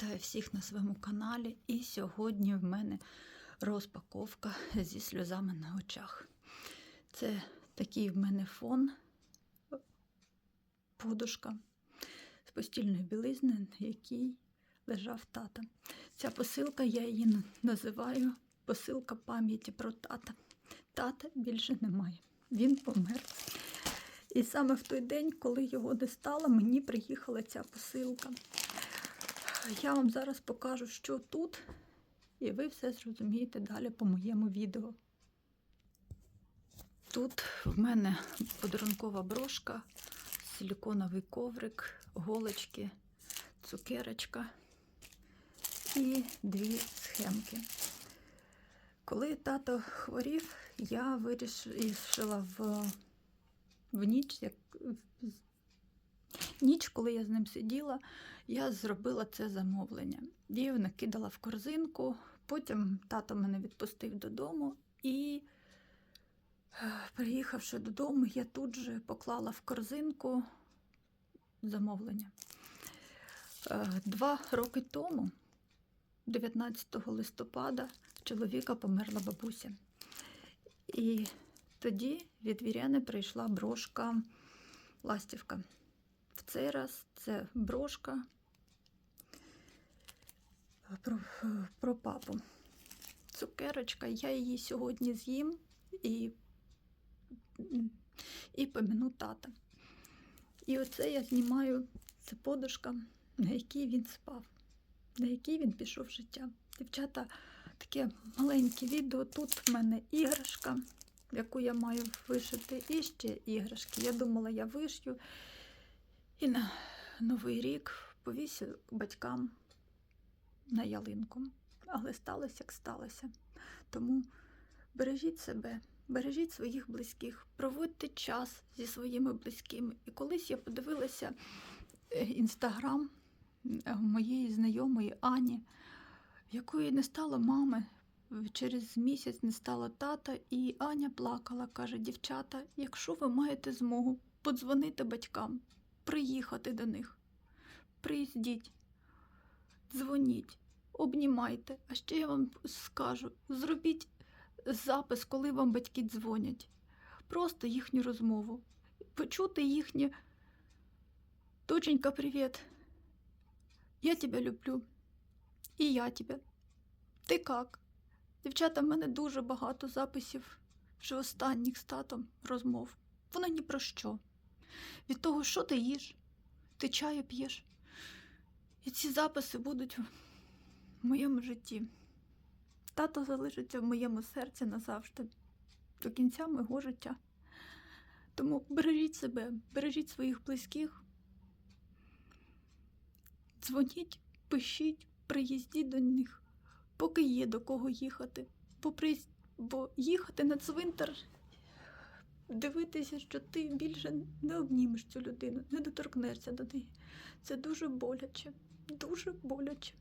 Вітаю всіх на своєму каналі. І сьогодні в мене розпаковка зі сльозами на очах. Це такий в мене фон, подушка з постільної білизни, на якій лежав тата. Ця посилка, я її називаю посилка пам'яті про тата. Тата більше немає. Він помер. І саме в той день, коли його не стало, мені приїхала ця посилка. Я вам зараз покажу, що тут, і ви все зрозумієте далі по моєму відео. Тут в мене подарункова брошка, силіконовий коврик, голочки, цукерочка і дві схемки. Коли тато хворів, я вирішила в, в ніч, як ніч, коли я з ним сиділа, я зробила це замовлення. Я накидала в корзинку, потім тато мене відпустив додому і, е, приїхавши додому, я тут же поклала в корзинку замовлення. Е, Два роки тому, 19 листопада, чоловіка померла бабуся. І тоді від Віряни прийшла брошка ластівка. В цей раз це брошка про, про папу. Цукерочка, я її сьогодні з'їм і, і поміну тата. І оце я знімаю, це подушка, на якій він спав, на якій він пішов в життя. Дівчата, таке маленьке відео. Тут в мене іграшка, яку я маю вишити, і ще іграшки. Я думала, я вишью. І на Новий рік повісю батькам на ялинку. Але сталося, як сталося. Тому бережіть себе, бережіть своїх близьких, проводьте час зі своїми близькими. І колись я подивилася е, інстаграм е, моєї знайомої Ані, якої не стало мами. Через місяць не стало тата, і Аня плакала, каже: дівчата, якщо ви маєте змогу, подзвонити батькам, приїхати до них. Приїздіть, дзвоніть, обнімайте. А ще я вам скажу: зробіть запис, коли вам батьки дзвонять. Просто їхню розмову. Почути їхнє доченька, привіт. Я тебе люблю. І я тебе. Ти як? Дівчата, в мене дуже багато записів вже останніх з татом розмов. Воно ні про що. Від того, що ти їш, ти чаю п'єш. І ці записи будуть в моєму житті. Тато залишиться в моєму серці назавжди, до кінця мого життя. Тому бережіть себе, бережіть своїх близьких, дзвоніть, пишіть, приїздіть до них, поки є до кого їхати. Бо, їхати на цвинтар дивитися, що ти більше не обнімеш цю людину, не доторкнешся до неї. Це дуже боляче, дуже боляче.